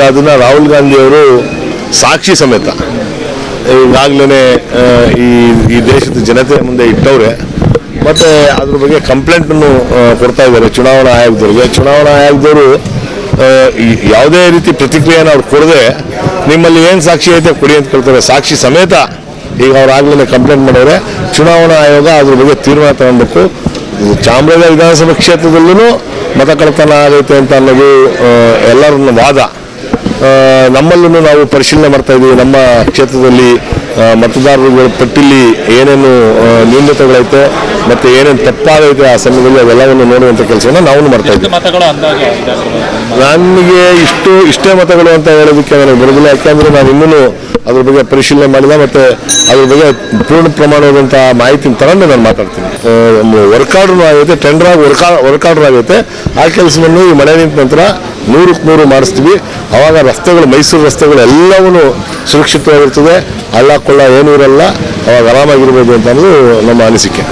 ಈಗ ಅದನ್ನ ರಾಹುಲ್ ಗಾಂಧಿ ಅವರು ಸಾಕ್ಷಿ ಸಮೇತ. ಈಗಾಗಲೇ ಈ ಈ ದೇಶದ ಜನತೆ ಮುಂದೆ ಇಟ್ಟವ್ರೆ. ಮತ್ತೆ ಅದ್ರ ಬಗ್ಗೆ ಕಂಪ್ಲೇಂಟನ್ನು ಕೊಡ್ತಾ ಇದ್ದಾರೆ ಚುನಾವಣಾ ಆಯೋಗದವ್ರಿಗೆ. ಚುನಾವಣಾ ಆಯೋಗದವರು ಯಾವುದೇ ರೀತಿ ಪ್ರತಿಕ್ರಿಯೆಯನ್ನು ಅವ್ರು ಕೊಡದೆ ನಿಮ್ಮಲ್ಲಿ ಏನು ಸಾಕ್ಷಿ ಐತೆ ಕೊಡಿ ಅಂತ ಕೇಳ್ತಾರೆ. ಸಾಕ್ಷಿ ಸಮೇತ ಈಗ ಅವ್ರು ಆಗಲೇ ಕಂಪ್ಲೇಂಟ್ ಮಾಡವ್ರೆ ಚುನಾವಣಾ ಆಯೋಗ ಅದ್ರ ಬಗ್ಗೆ ತೀರ್ಮಾನ ತಗೊಂಡ್ಬೇಕು. ಚಾಮರಾಜ ವಿಧಾನಸಭಾ ಕ್ಷೇತ್ರದಲ್ಲೂ ಮತ ಕಳತನ ಆಗೈತೆ ಅಂತ ಅನ್ನೋದು ಎಲ್ಲರನ್ನ ವಾದ. ನಮ್ಮಲ್ಲೂ ನಾವು ಪರಿಶೀಲನೆ ಮಾಡ್ತಾ ಇದ್ದೀವಿ ನಮ್ಮ ಕ್ಷೇತ್ರದಲ್ಲಿ ಮತದಾರರುಗಳ ಪಟ್ಟಿಲಿ ಏನೇನು ನ್ಯೂನತೆಗಳೈತೆ ಮತ್ತೆ ಏನೇನು ತಪ್ಪಾಗೈತೆ ಆ ಸಮಯದಲ್ಲಿ ಅವೆಲ್ಲವನ್ನು ನೋಡುವಂಥ ಕೆಲಸವನ್ನ ನಾವು ಮಾಡ್ತಾ ಇದ್ದೀವಿ. ನನಗೆ ಇಷ್ಟು ಇಷ್ಟೇ ಮತಗಳು ಅಂತ ಹೇಳೋದಕ್ಕೆ ನನಗೆ ಬರೋದಿಲ್ಲ. ಯಾಕೆಂದ್ರೆ ನಾನು ಇನ್ನೂ ಅದ್ರ ಬಗ್ಗೆ ಪರಿಶೀಲನೆ ಮಾಡಿದ ಮತ್ತೆ ಅದ್ರ ಬಗ್ಗೆ ಪೂರ್ಣ ಪ್ರಮಾಣವಾದಂಥ ಮಾಹಿತಿ ತಗೊಂಡು ನಾನು ಮಾತಾಡ್ತೀನಿ. ವರ್ಕ್ ಆರ್ಡರ್ ಆಗೈತೆ ಟೆಂಡರ್ ಆಗಿ ವರ್ಕ್ ವರ್ಕ್ ಆರ್ಡರ್ ಆಗೈತೆ. ಆ ಕೆಲಸವನ್ನು ಈ ಮಳೆ ನಿಂತ ನಂತರ ನೂರಕ್ಕೆ ನೂರು ಮಾಡಿಸ್ತೀವಿ. ಆವಾಗ ರಸ್ತೆಗಳು, ಮೈಸೂರು ರಸ್ತೆಗಳು ಎಲ್ಲವೂ ಸುರಕ್ಷಿತವಾಗಿರ್ತದೆ. ಹಳ್ಳ, ಕೊಳ್ಳ ಏನೂ ಇರಲ್ಲ. ಅವಾಗ ಆರಾಮಾಗಿರ್ಬೋದು ಅಂತ ಅನ್ನೋದು ನಮ್ಮ ಅನಿಸಿಕೆ.